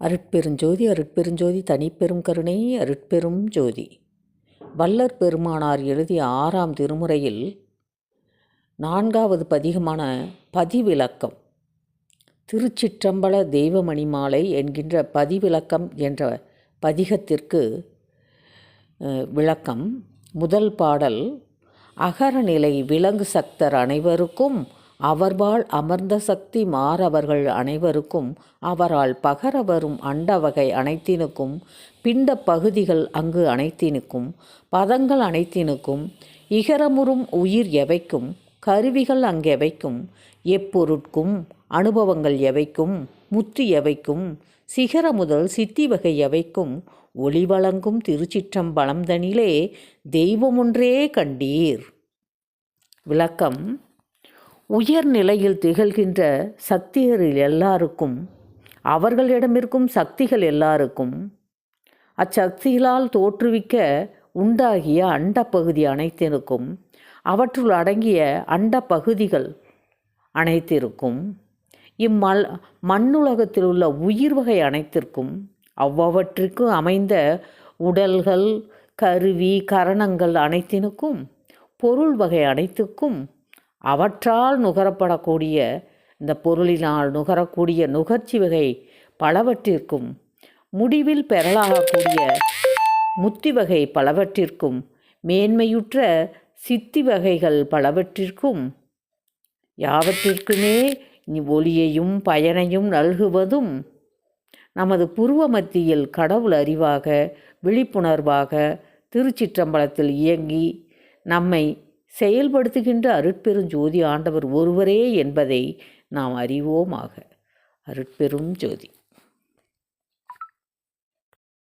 அருட்பெருஞ்சோதி அருட்பெருஞ்சோதி தனிப்பெரும் கருணை அருட்பெரும் ஜோதி. வள்ளற் பெருமானார் எழுதிய ஆறாம் திருமுறையில் நான்காவது பதிகமான பதிவிலக்கம். திருச்சிற்றம்பல தெய்வமணி மாலை என்கின்ற பதிவிலக்கம் என்ற பதிகத்திற்கு விளக்கம். முதல் பாடல் அகரநிலை விலங்கு சக்தர் அனைவருக்கும் அவர்பால் அமர்ந்த சக்தி மாறவர்கள் அனைவருக்கும் அவரால் பகர வரும் அண்ட வகை அனைத்தினுக்கும் பிண்ட பகுதிகள் அங்கு அனைத்தினுக்கும் பதங்கள் அனைத்தினுக்கும் இகரமுறும் உயிர் எவைக்கும் கருவிகள் அங்கெவைக்கும் எப்பொருட்கும் அனுபவங்கள் எவைக்கும் முத்து எவைக்கும் சிகர முதல் சித்தி வகை எவைக்கும் ஒளி வழங்கும் திருச்சிற்றம்பலம் தனிலே தெய்வமொன்றே கண்டீர். விளக்கம். உயர் நிலையில் திகழ்கின்ற சக்தியரில் எல்லாருக்கும் அவர்களிடமிருக்கும் சக்திகள் எல்லாருக்கும் அச்சக்திகளால் தோற்றுவிக்க உண்டாகிய அண்ட பகுதி அனைத்திற்கும் அவற்றுள் அடங்கிய அண்ட பகுதிகள் அனைத்திற்கும் இம்மல் மண்ணுலகத்தில் உள்ள உயிர் வகை அனைத்திற்கும் அவ்வவற்றிற்கும் அமைந்த உடல்கள் கருவி கரணங்கள் அனைத்தினுக்கும் பொருள் வகை அனைத்துக்கும் அவற்றால் நுகரப்படக்கூடிய இந்த பொருளினால் நுகரக்கூடிய நுகர்ச்சி வகை பலவற்றிற்கும் முடிவில் பெறலாகக்கூடிய முத்தி வகை பலவற்றிற்கும் மேன்மையுற்ற சித்தி வகைகள் பலவற்றிற்கும் யாவற்றிற்குமே ஒளியையும் பயனையும் நல்குவதும் நமது புருவ மத்தியில் கடவுள் அறிவாக விழிப்புணர்வாக திருச்சிற்றம்பலத்தில் இயங்கி நம்மை செயல்படுத்துகின்ற அருட்பெரும் ஜோதி ஆண்டவர் ஒருவரே என்பதை நாம் அறிவோமாக. அருட்பெரும் ஜோதி